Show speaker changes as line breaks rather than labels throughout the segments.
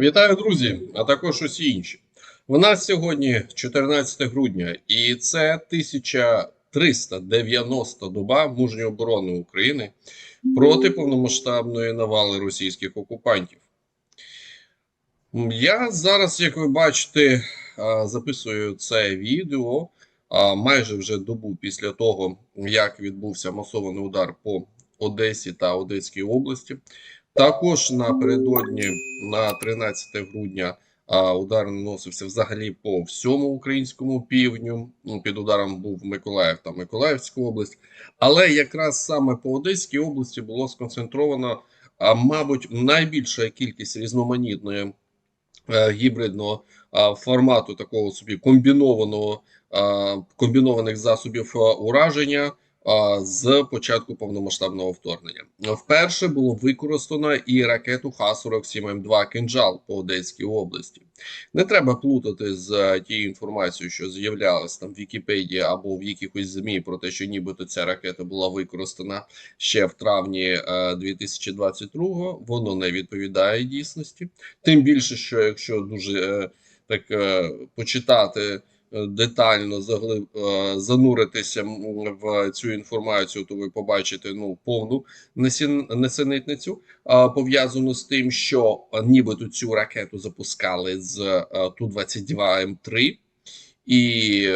Вітаю, друзі, а також усі інші. У нас сьогодні 14 грудня, і це 1390 доба мужньої оборони України проти повномасштабної навали російських окупантів. Я зараз, як ви бачите, записую це відео майже вже добу після того, як відбувся масований удар по Одесі та Одеській області. Також напередодні на 13 грудня удар наносився взагалі по всьому українському півдню. Ну, Під ударом був Миколаїв та Миколаївська область. Але якраз саме по Одеській області було сконцентровано, мабуть, найбільша кількість різноманітної е, гібридного формату такого собі комбінованого комбінованих засобів ураження з початку повномасштабного вторгнення. Вперше було використано і ракету Х-47М2 «Кинжал» по Одеській області. Не треба плутати з е, тією інформацією, що з'являлась там в Вікіпедії або в якихось ЗМІ про те, що нібито ця ракета була використана ще в травні е, 2022-го. Воно не відповідає дійсності. Тим більше, що якщо дуже е, так е, почитати е, детально заглиб, е, зануритися в цю інформацію, то ви побачите ну повну несенітницю, пов'язану з тим, що нібито цю ракету запускали з е, Ту-22М3, і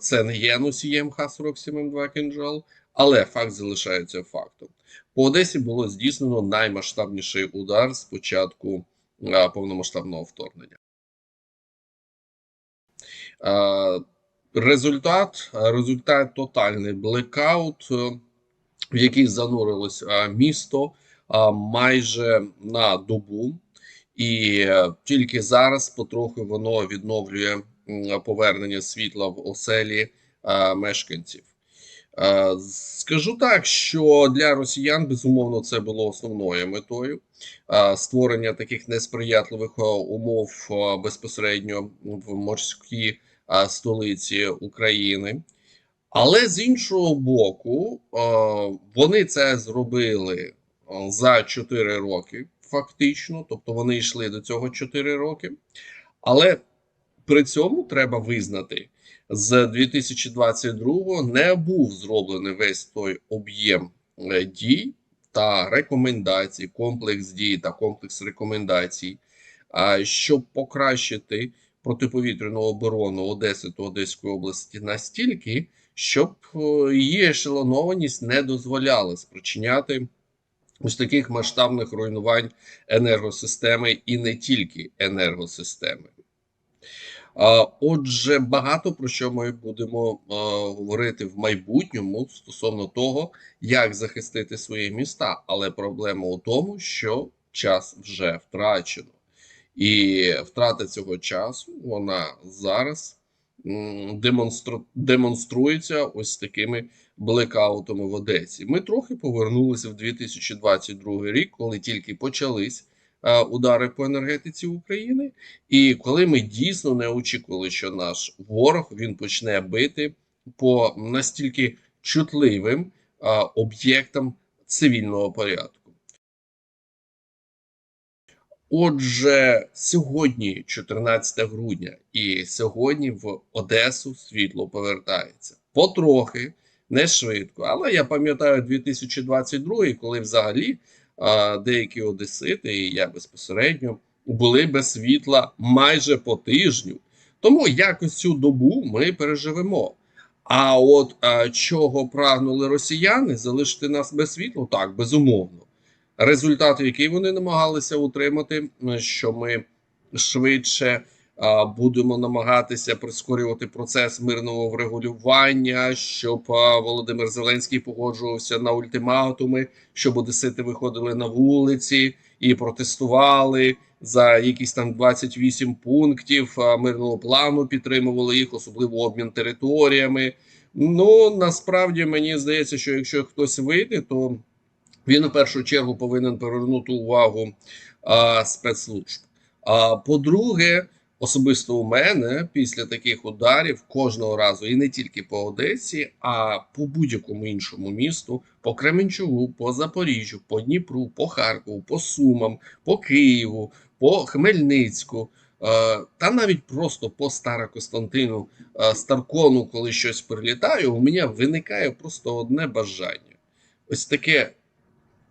це не є носієм Х-47М2 «Кинжал», але факт залишається фактом. По Одесі було здійснено наймасштабніший удар з початку повномасштабного вторгнення. Е, Результат результат тотальний блекаут, е, в який занурилось е, місто е, майже на добу, і е, тільки зараз потроху воно відновлює повернення світла в оселі е, мешканців. Е, Скажу так, що для росіян безумовно це було основною метою е, створення таких несприятливих е, умов безпосередньо в морській столиці України. Але з іншого боку, вони це зробили за 4 роки, фактично, тобто вони йшли до цього 4 роки. Але при цьому треба визнати, з 2022 не був зроблений весь той об'єм е, дій та рекомендацій, комплекс дій та комплекс рекомендацій, щоб покращити протиповітряну оборону Одеси та Одеської області настільки, щоб е, її ешелонованість не дозволяла спричиняти ось таких масштабних руйнувань енергосистеми і не тільки енергосистеми. Отже, багато про що ми будемо говорити в майбутньому стосовно того, як захистити свої міста. Але проблема у тому, що час вже втрачено, і втрата цього часу вона зараз демонстру... демонструється ось такими блекаутами в Одесі. Ми трохи повернулися в 2022 рік, коли тільки почались удари по енергетиці України. І коли ми дійсно не очікували, що наш ворог він почне бити по настільки чутливим об'єктам цивільного порядку. Отже, сьогодні, 14 грудня, і сьогодні в Одесу світло повертається потрохи, не швидко. Але я пам'ятаю 2022, коли взагалі деякі одесити, і я безпосередньо були без світла майже по тижню. Тому якось цю добу ми переживемо. А от а, чого прагнули росіяни залишити нас без світла? Так, безумовно. Результат, який вони намагалися утримати, що ми швидше будемо намагатися прискорювати процес мирного врегулювання, щоб Володимир Зеленський погоджувався на ультиматуми, щоб одесити виходили на вулиці і протестували за якісь там 28 пунктів мирного плану, підтримували їх, особливо обмін територіями. Ну насправді мені здається, що якщо хтось вийде, то він у першу чергу повинен повернути увагу а, спецслужб. А по-друге, особисто у мене після таких ударів кожного разу, і не тільки по Одесі, а по будь-якому іншому місту, по Кременчугу, по Запоріжжю, по Дніпру, по Харкову, по Сумам, по Києву, по Хмельницьку. е, Та навіть просто по Старокостянтину, е, Старкону, коли щось прилітає, у мене виникає просто одне бажання. Ось таке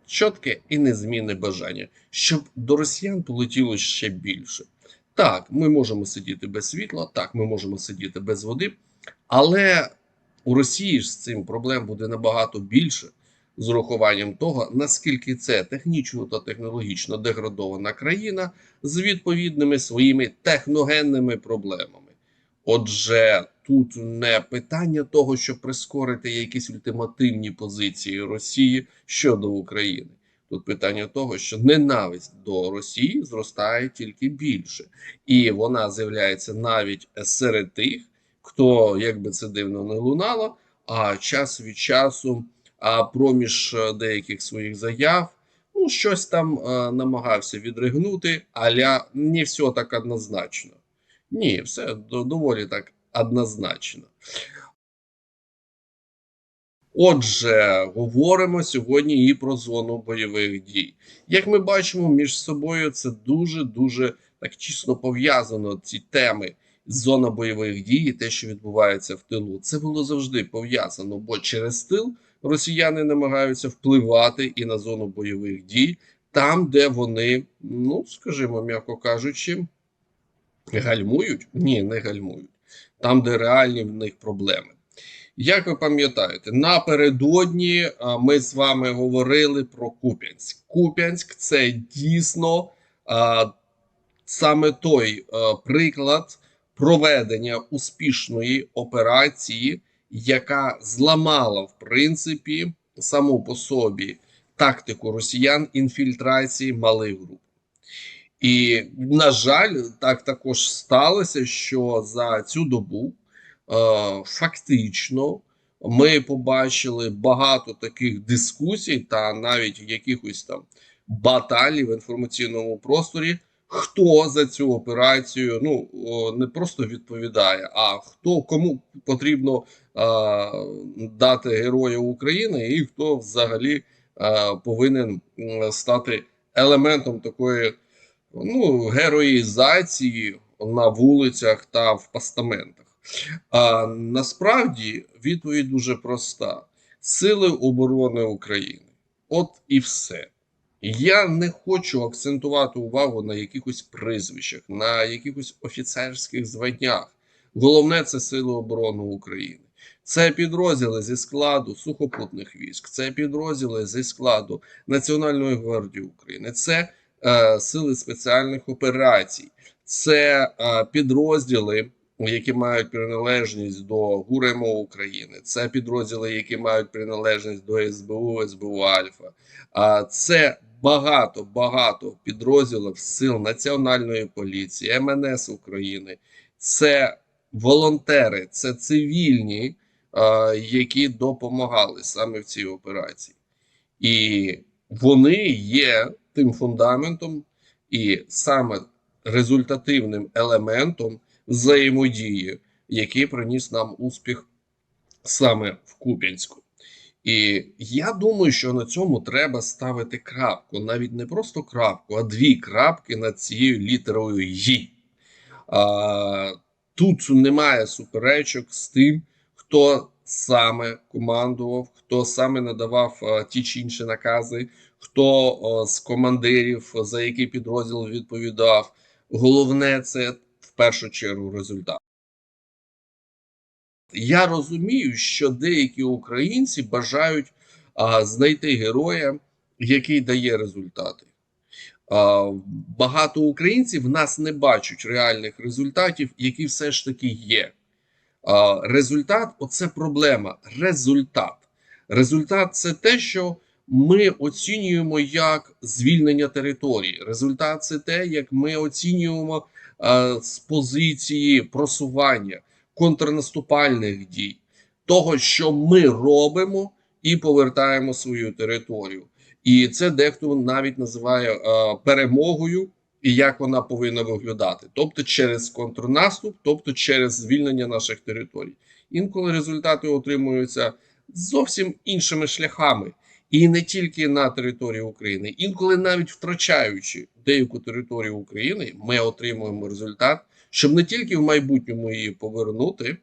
чітке і незмінне бажання, щоб до росіян полетіло ще більше. Так, ми можемо сидіти без світла, так, ми можемо сидіти без води, але у Росії ж з цим проблем буде набагато більше з урахуванням того, наскільки це технічно та технологічно деградована країна з відповідними своїми техногенними проблемами. Отже, тут не питання того, щоб прискорити якісь ультимативні позиції Росії щодо України. Тут питання того, що ненависть до Росії зростає тільки більше, і вона з'являється навіть серед тих, хто, як би це дивно не лунало, а час від часу, а проміж е, деяких своїх заяв, ну щось там е, намагався відригнути, аля не все так однозначно. Ні, все доволі так однозначно. Отже, говоримо сьогодні і про зону бойових дій. Як ми бачимо, між собою це дуже-дуже так тісно пов'язано ці теми. Зона бойових дій, і те, що відбувається в тилу, це було завжди пов'язано, бо через тил росіяни намагаються впливати і на зону бойових дій, там, де вони, ну скажімо, м'яко кажучи, гальмують? Ні, не гальмують. Там, де реальні в них проблеми. Як ви пам'ятаєте, напередодні ми з вами говорили про Куп'янськ. Куп'янськ це дійсно а, саме той а, приклад проведення успішної операції, яка зламала, в принципі, саму по собі тактику росіян інфільтрації малих груп. І, на жаль, так також сталося, що за цю добу е, фактично ми побачили багато таких дискусій та навіть якихось там баталій в інформаційному просторі. Хто за цю операцію ну не просто відповідає, а хто кому потрібно е, дати Героя України, і хто взагалі е, повинен стати елементом такої ну, героїзації на вулицях та в постаментах. А насправді відповідь дуже проста: Сили оборони України. От і все. Я не хочу акцентувати увагу на якихось прізвищах, на якихось офіцерських званнях. Головне це Сили оборони України. Це підрозділи зі складу сухопутних військ, це підрозділи зі складу Національної гвардії України, це е, сили спеціальних операцій, це е, підрозділи, які мають приналежність до ГУРМО України, це підрозділи, які мають приналежність до СБУ, СБУ Альфа. А це багато багато підрозділів сил Національної поліції, МНС України. Це волонтери, це цивільні, які допомагали саме в цій операції, і вони є тим фундаментом і саме результативним елементом взаємодії, який приніс нам успіх саме в Куп'янську. І я думаю, що на цьому треба ставити крапку, навіть не просто крапку, а дві крапки над цією літерою «Й». А, Тут немає суперечок з тим, хто саме командував, хто саме надавав а, ті чи інші накази, хто а, з командирів за який підрозділ відповідав. Головне це першу чергу результат. Я розумію, що деякі українці бажають а, знайти героя, який дає результати. А, багато українців в нас не бачать реальних результатів, які все ж таки є. А, результат оце проблема. Результат. Результат це те, що ми оцінюємо як звільнення території. Результат це те, як ми оцінюємо а, з позиції просування контрнаступальних дій, того, що ми робимо і повертаємо свою територію. І це дехто навіть називає е, перемогою і як вона повинна виглядати, тобто через контрнаступ, тобто через звільнення наших територій. Інколи результати отримуються зовсім іншими шляхами, і не тільки на території України, інколи навіть втрачаючи деяку територію України, ми отримуємо результат, щоб не тільки в майбутньому її повернути,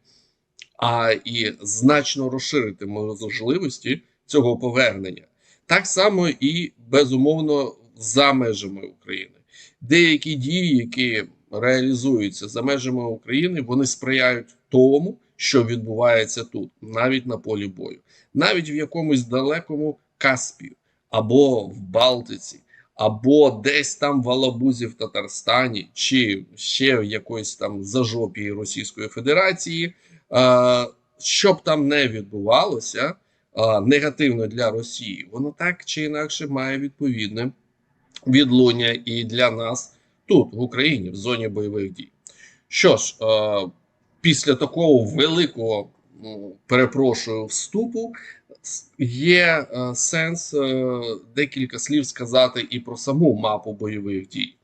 а і значно розширити можливості цього повернення. Так само і безумовно за межами України. Деякі дії, які реалізуються за межами України, вони сприяють тому, що відбувається тут, навіть на полі бою, навіть в якомусь далекому Каспію або в Балтиці, або десь там в Алабузі в Татарстані, чи ще в якоїсь там зажопі Російської Федерації, е, що б там не відбувалося е, негативно для Росії, воно так чи інакше має відповідне відлуння і для нас тут, в Україні, в зоні бойових дій. Що ж, е, після такого великого, перепрошую, вступу є е, сенс е, декілька слів сказати і про саму мапу бойових дій.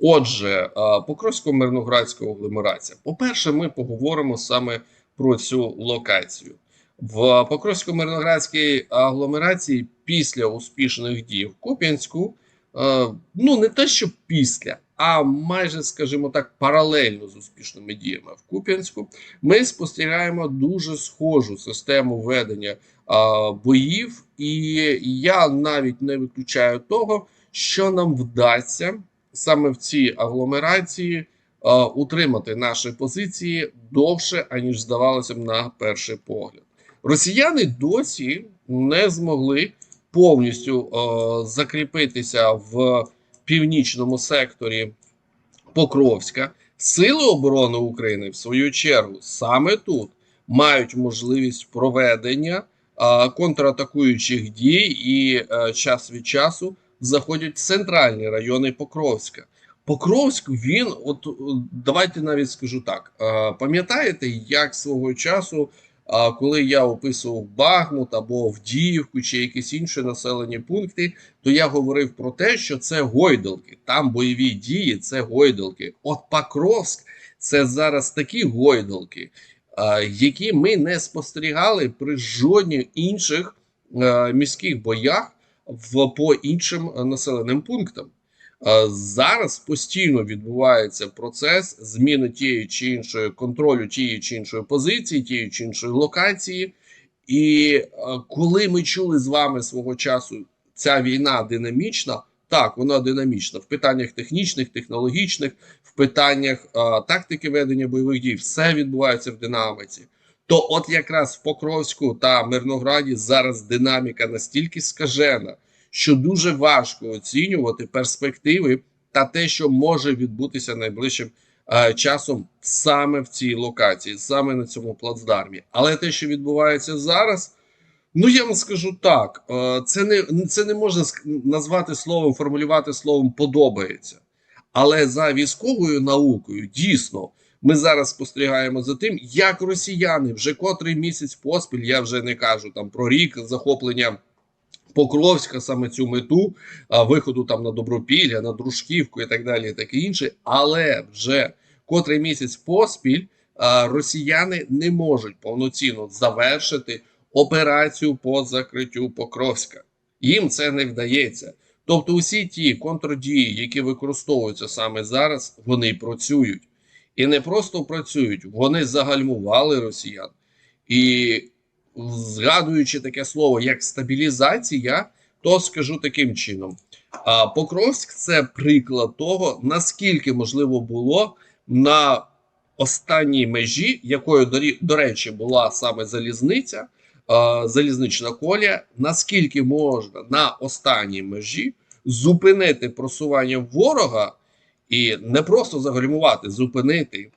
Отже, е, Покровсько-Мирноградська агломерація. По-перше, ми поговоримо саме про цю локацію. В Покровсько-Мирноградській агломерації після успішних дій в Куп'янську, ну не те, що після, а майже, скажімо так, паралельно з успішними діями в Куп'янську, ми спостерігаємо дуже схожу систему ведення а, боїв, і я навіть не виключаю того, що нам вдасться саме в цій агломерації а, утримати наші позиції довше, аніж здавалося б на перший погляд. Росіяни досі не змогли повністю е, закріпитися в північному секторі Покровська. Сили оборони України, в свою чергу, саме тут мають можливість проведення е, контратакуючих дій і е, час від часу заходять в центральні райони Покровська. Покровськ, він, от давайте навіть скажу так: пам'ятаєте, як свого часу а коли я описував Бахмут або Вдіївку чи якісь інші населені пункти, то я говорив про те, що це гойдалки. Там бойові дії це гойдалки. От Покровськ це зараз такі гойдалки, які ми не спостерігали при жодних інших міських боях в по іншим населеним пунктам. Зараз постійно відбувається процес зміни тієї чи іншої контролю тієї чи іншої позиції, тієї чи іншої локації. І коли ми чули з вами свого часу, ця війна динамічна, так, вона динамічна в питаннях технічних, технологічних, в питаннях а, тактики ведення бойових дій, все відбувається в динаміці. То, от якраз в Покровську та Мирнограді зараз динаміка настільки скажена що дуже важко оцінювати перспективи та те, що може відбутися найближчим е, часом саме в цій локації, саме на цьому плацдармі. Але те, що відбувається зараз, ну я вам скажу так: е, це не це не можна назвати словом, формулювати словом подобається. Але за військовою наукою дійсно. Ми зараз спостерігаємо за тим, як росіяни вже котрий місяць поспіль, я вже не кажу там про рік захоплення Покровська саме цю мету виходу там на Добропілля, на Дружківку і так далі, і таке інше. Але вже котрий місяць поспіль росіяни не можуть повноцінно завершити операцію по закриттю Покровська. Їм це не вдається. Тобто, усі ті контрдії, які використовуються саме зараз, вони працюють. І не просто працюють, вони загальмували росіян. І згадуючи таке слово як стабілізація, то скажу таким чином: Покровськ це приклад того, наскільки можливо було на останній межі, якою до, речі була саме залізниця, залізнична колія, наскільки можна на останній межі зупинити просування ворога і не просто загальмувати, зупинити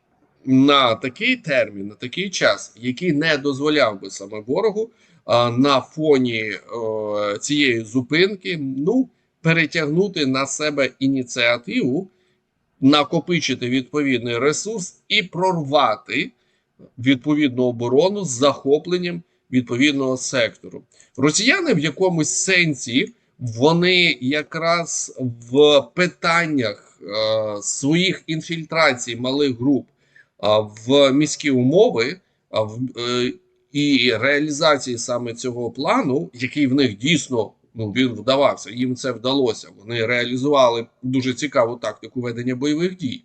на такий термін, на такий час, який не дозволяв би саме ворогу а, на фоні о, цієї зупинки ну, перетягнути на себе ініціативу, накопичити відповідний ресурс і прорвати відповідну оборону з захопленням відповідного сектору. Росіяни в якомусь сенсі вони якраз в питаннях е, своїх інфільтрацій малих груп е, в міські умови е, і реалізації саме цього плану, який в них дійсно ну він вдавався, їм це вдалося. Вони реалізували дуже цікаву тактику ведення бойових дій,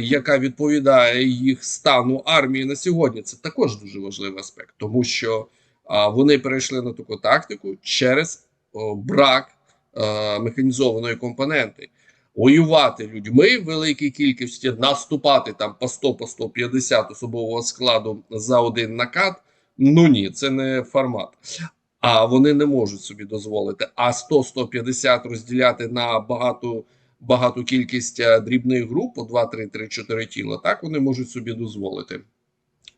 яка відповідає їх стану армії на сьогодні. Це також дуже важливий аспект, тому що вони перейшли на таку тактику через брак механізованої компоненти. Воювати людьми в великій кількості, наступати там по 100 по 150 особового складу за один накат. Ну ні, це не формат. А вони не можуть собі дозволити. А 100-150 розділяти на багату багату кількість е, дрібних груп по 2, 3, 3, 4 тіла. Так вони можуть собі дозволити.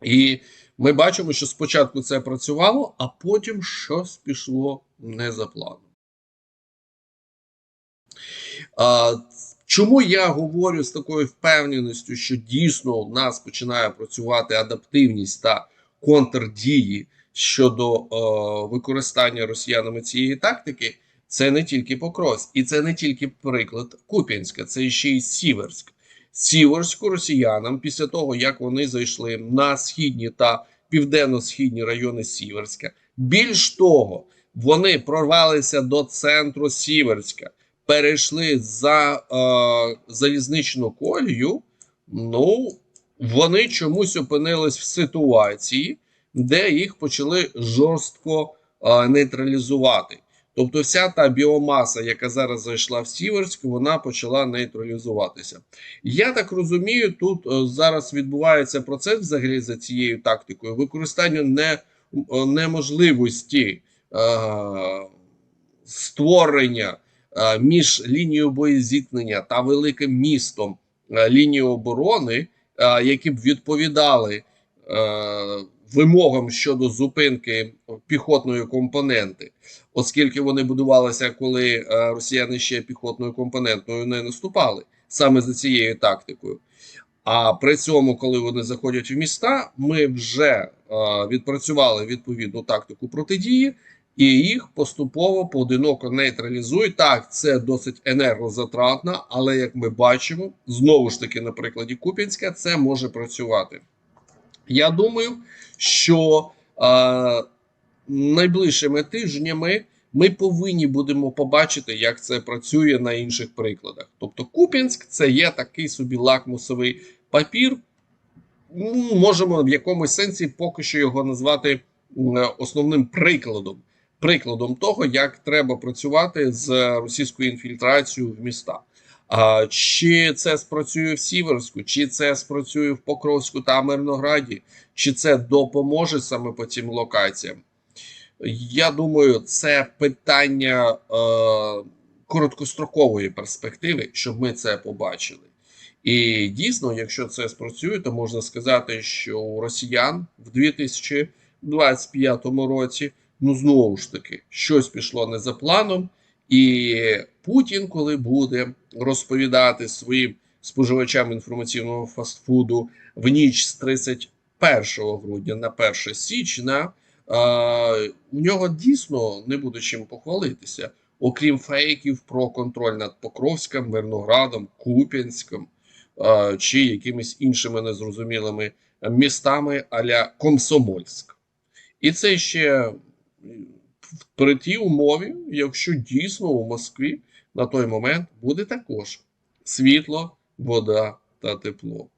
І ми бачимо, що спочатку це працювало, а потім щось пішло не за планом. Чому я говорю з такою впевненістю, що дійсно у нас починає працювати адаптивність та контрдії щодо е, використання росіянами цієї тактики? Це не тільки Покровськ, і це не тільки приклад Куп'янська, це ще й Сіверськ. Сіверську росіянам після того, як вони зайшли на східні та південно-східні райони Сіверська, більш того, вони прорвалися до центру Сіверська перейшли за е, залізничну колію, ну вони чомусь опинились в ситуації, де їх почали жорстко е, нейтралізувати. Тобто, вся та біомаса, яка зараз зайшла в Сіверськ, вона почала нейтралізуватися. Я так розумію, тут е, зараз відбувається процес взагалі за цією тактикою використання не, е, неможливості е, створення між лінією боєзіткнення та великим містом е, лінії оборони, е, які б відповідали вимогам щодо зупинки піхотної компоненти, оскільки вони будувалися, коли росіяни ще піхотною компонентною не наступали саме за цією тактикою. А при цьому, коли вони заходять в міста, ми вже відпрацювали відповідну тактику протидії і їх поступово поодиноко нейтралізують. Так, це досить енергозатратно, але як ми бачимо, знову ж таки, на прикладі Куп'янська, це може працювати. Я думаю, що е, найближчими тижнями ми повинні будемо побачити, як це працює на інших прикладах. Тобто, Куп'янськ це є такий собі лакмусовий папір. Можемо в якомусь сенсі поки що його назвати основним прикладом прикладом того, як треба працювати з російською інфільтрацією в міста. А чи це спрацює в Сіверську, чи це спрацює в Покровську та Мирнограді, чи це допоможе саме по цим локаціям? Я думаю, це питання е, короткострокової перспективи, щоб ми це побачили. І дійсно, якщо це спрацює, то можна сказати, що у росіян в 2025 році ну знову ж таки, щось пішло не за планом, і Путін, коли буде розповідати своїм споживачам інформаційного фастфуду в ніч з 31 грудня на 1 січня, у нього дійсно не буде чим похвалитися, окрім фейків про контроль над Покровським, Мирноградом, Куп'янськом чи якимись іншими незрозумілими містами аля Комсомольськ. І це ще при тій умові, якщо дійсно у Москві на той момент буде також світло, вода та тепло.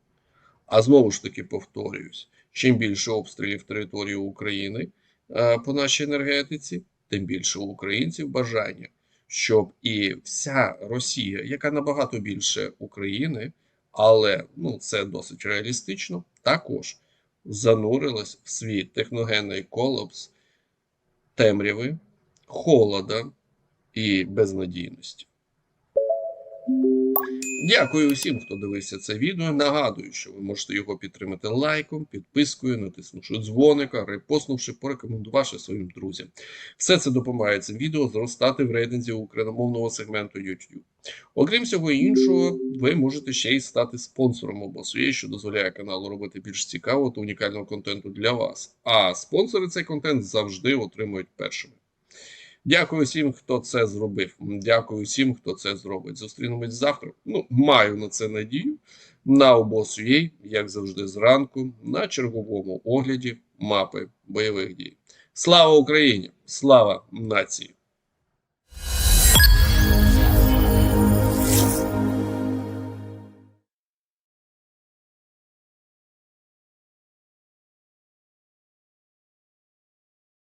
А знову ж таки повторююсь: чим більше обстрілів території України е, по нашій енергетиці, тим більше у українців бажання, щоб і вся Росія, яка набагато більше України, але ну, це досить реалістично, також занурилась в свій техногенний колапс темряви, холода і безнадійності. Дякую усім, хто дивився це відео. Нагадую, що ви можете його підтримати лайком, підпискою, натиснувши дзвоника, репостнувши, порекомендувавши своїм друзям. Все це допомагає цим відео зростати в рейтинзі україномовного сегменту YouTube. Окрім всього іншого, ви можете ще й стати спонсором обосує, що дозволяє каналу робити більш цікавого та унікального контенту для вас. А спонсори цей контент завжди отримують першими. Дякую всім, хто це зробив. Дякую всім, хто це зробить. Зустрінемось завтра. Ну, маю на це надію. На обосує, як завжди, зранку, на черговому огляді мапи бойових дій. Слава Україні! Слава нації!